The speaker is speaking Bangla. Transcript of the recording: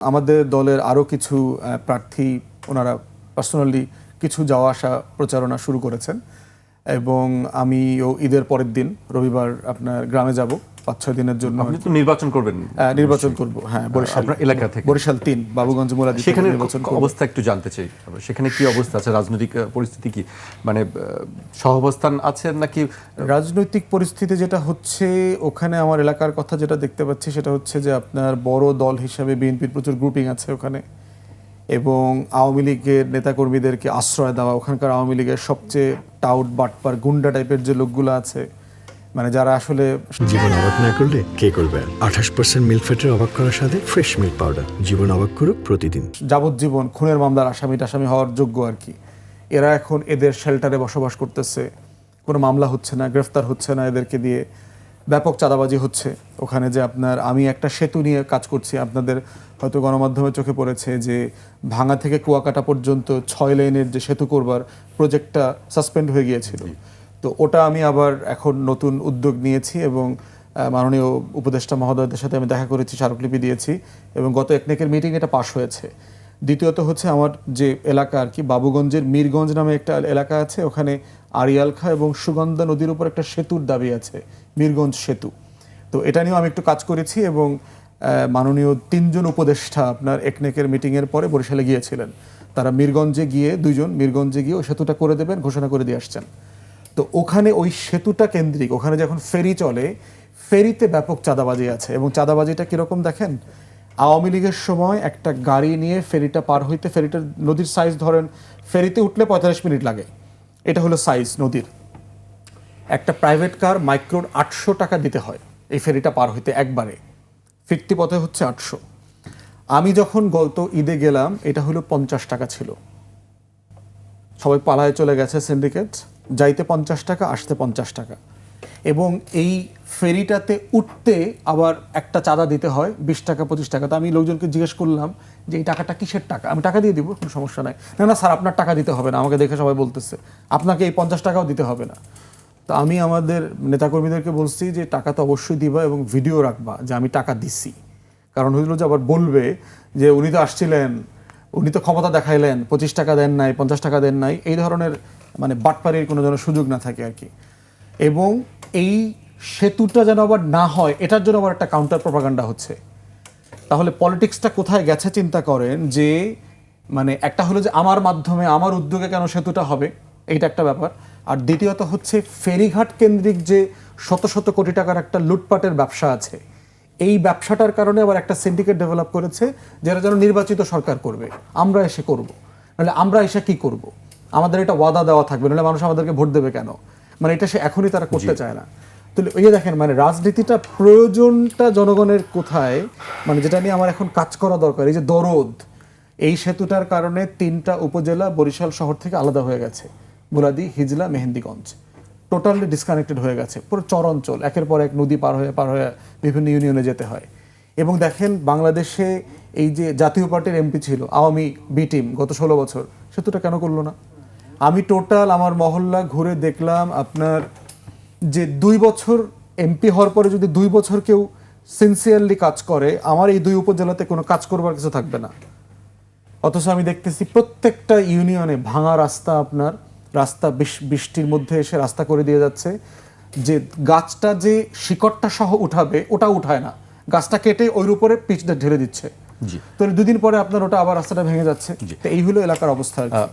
আমাদের দলের আরও কিছু প্রার্থী ওনারা পার্সোনালি কিছু যাওয়া আসা প্রচারণা শুরু করেছেন। এবং আমিও ঈদের পরের দিন রবিবার আপনার গ্রামে যাব। পাঁচ ছয় দিনের জন্য আপনি তো নির্বাচন করবেন নির্বাচন করব হ্যাঁ বরিশাল এলাকা থেকে। বরিশাল তিন বাবুগঞ্জ মোলাদি সেখানে নির্বাচন অবস্থা একটু জানতে চাই। সেখানে কি অবস্থা আছে? রাজনৈতিক পরিস্থিতি কি? মানে সহাবস্থান আছে নাকি রাজনৈতিক পরিস্থিতি যেটা হচ্ছে ওখানে আমার এলাকার কথা যেটা দেখতে পাচ্ছি সেটা হচ্ছে যে আপনার বড় দল হিসাবে বিএনপির প্রচুর গ্রুপিং আছে ওখানে। এবং আওয়ামী লীগের নেতাকর্মীদেরকে আশ্রয় দেওয়া ওখানকার আওয়ামী লীগের সবচেয়ে টাউট বাটপার গুন্ডা টাইপের যে লোকগুলো আছে মানে যারা আসলে জীবন অবাক না করলে কে করবে আঠাশ পার্সেন্ট মিল্ক ফ্যাটের অবাক করার সাথে ফ্রেশ মিল্ক পাউডার জীবন অবাক করুক প্রতিদিন। যাবজ্জীবন খুনের মামলার আসামি টাসামি হওয়ার যোগ্য আর কি। এরা এখন এদের শেল্টারে বসবাস করতেছে। কোনো মামলা হচ্ছে না গ্রেফতার হচ্ছে না এদেরকে দিয়ে। ব্যাপক চাঁদাবাজি হচ্ছে। ওখানে যে আপনার আমি একটা সেতু নিয়ে কাজ করছি আপনাদের হয়তো গণমাধ্যমে চোখে পড়েছে যে ভাঙা থেকে কুয়াকাটা পর্যন্ত ছয় লেনের যে সেতু করবার প্রজেক্টটা সাসপেন্ড হয়ে গিয়েছিল। তো ওটা আমি আবার এখন নতুন উদ্যোগ নিয়েছি এবং মাননীয় উপদেষ্টা মহোদয়দের সাথে আমি দেখা করেছি, স্মারকলিপি দিয়েছি এবং গত একনেকের মিটিং এটা পাশ হয়েছে। দ্বিতীয়ত হচ্ছে আমার যে এলাকা আর কি, বাবুগঞ্জের মীরগঞ্জ নামে একটা এলাকা আছে, ওখানে আড়িয়ালখা এবং সুগন্ধা নদীর উপর একটা সেতুর দাবি আছে, মীরগঞ্জ সেতু। তো এটা নিয়েও আমি একটু কাজ করেছি এবং মাননীয় তিনজন উপদেষ্টা আপনার একনেকের মিটিংয়ের পরে বরিশালে গিয়েছিলেন। তারা মীরগঞ্জে গিয়ে, দুইজন মীরগঞ্জে গিয়ে ওই সেতুটা করে দেবেন, ঘোষণা করে দিয়ে আসছেন। তো ওখানে ওই সেতুটা কেন্দ্রিক, ওখানে যখন ফেরি চলে, ফেরিতে ব্যাপক চাঁদাবাজি আছে। এবং চাঁদাবাজিটা কীরকম দেখেন? আওয়ামী লীগের সময় একটা গাড়ি নিয়ে ফেরিটা পার হইতে ফেরিটার নদীর সাইজ ধরেন, ফেরিতে উঠলে পঁয়তাল্লিশ মিনিট লাগে। এটা হলো সাইজ নদীর। একটা প্রাইভেট কার মাইক্রোর আটশো টাকা দিতে হয় এই ফেরিটা পার হইতে একবারে। ফিরতি পথে হচ্ছে আটশো। আমি যখন গত ঈদে গেলাম, এটা হলো পঞ্চাশ টাকা ছিল। সবাই পালায় চলে গেছে সিন্ডিকেট যাইতে পঞ্চাশ টাকা, আসতে পঞ্চাশ টাকা। এবং এই ফেরিটাতে উঠতে আবার একটা চাঁদা দিতে হয়, বিশ টাকা, পঁচিশ টাকা। তো আমি লোকজনকে জিজ্ঞেস করলাম যে, এই টাকাটা কিসের টাকা? আমি টাকা দিয়ে দিব, কোনো সমস্যা নাই। না না, স্যার, আপনার টাকা দিতে হবে না, আমাকে দেখে সবাই বলতেছে। আপনাকে এই পঞ্চাশ টাকাও দিতে হবে না। তো আমি আমাদের নেতাকর্মীদেরকে বলছি যে, টাকা তো অবশ্যই দিবা এবং ভিডিও রাখবা যে, আমি টাকা দিছি। কারণ হইল যে আবার বলবে যে, উনি তো আসছিলেন, উনি তো ক্ষমতা দেখাইলেন, পঁচিশ টাকা দেন নাই, পঞ্চাশ টাকা দেন নাই। এই ধরনের মানে বাটপাড়ির কোনো যেন সুযোগ না থাকে আর কি। এবং এই সেতুটা যেন আবার না হয়, এটার জন্য আবার একটা কাউন্টার প্রপাগান্ডা হচ্ছে। তাহলে পলিটিক্সটা কোথায় গেছে চিন্তা করেন যে মানে একটা হলো যে আমার মাধ্যমে, আমার উদ্যোগে কেন সেতুটা হবে, এইটা একটা ব্যাপার। আর দ্বিতীয়ত হচ্ছে ফেরিঘাট কেন্দ্রিক যে শত শত কোটি টাকার একটা লুটপাটের ব্যবসা আছে, এই ব্যবসাটার কারণে আবার একটা সিন্ডিকেট ডেভেলপ করেছে যারা যেন নির্বাচিত সরকার করবে। আমরা এসে করব। নাহলে আমরা এসে কি করব? আমাদের এটা ওয়াদা দেওয়া থাকবে নাহলে মানুষ আমাদেরকে ভোট দেবে কেন? মানে এটা সে এখনই তারা করতে চায় না। তাহলে ওই দেখেন মানে রাজনীতিটা প্রয়োজনটা জনগণের কোথায়? মানে যেটা নিয়ে আমার এখন কাজ করা দরকার এই যে দরদ এই সেতুটার কারণে তিনটা উপজেলা বরিশাল শহর থেকে আলাদা হয়ে গেছে। বুলাদি হিজলা মেহেন্দিগঞ্জ। টোটালি ডিসকানেক্টেড হয়ে গেছে পুরো চরাঞ্চল একের পর এক নদী পার হয়ে পার হয়ে বিভিন্ন ইউনিয়নে যেতে হয়। এবং দেখেন বাংলাদেশে এই যে জাতীয় পার্টির এমপি ছিল আওয়ামী বি টিম গত ষোলো বছর সেতুটা কেন করল না? আমি টোটাল আমার মহল্লা ঘুরে দেখলাম আপনার যে দুই বছর এমপি হওয়ার পরে যদি দুই বছর কেউ সিনসিয়ারলি কাজ করে আমার এই দুই উপজেলাতে কোনো কাজ করবার কিছু থাকবে না। অথচ আমি দেখতেছি প্রত্যেকটা ইউনিয়নে ভাঙা রাস্তা আপনার রাস্তা বৃষ- বৃষ্টির মধ্যে এসে রাস্তা করে দিয়ে যাচ্ছে। যে গাছটা যে শিকড়টা সহ উঠাবে ওটা উঠায় না। গাছটা কেটে ওর উপরে পিচটা ঢেলে দিচ্ছে। জি। তো দুদিন পরে আপনার ওটা আবার রাস্তাটা ভেঙে যাচ্ছে। তো এই হলো এলাকার অবস্থা।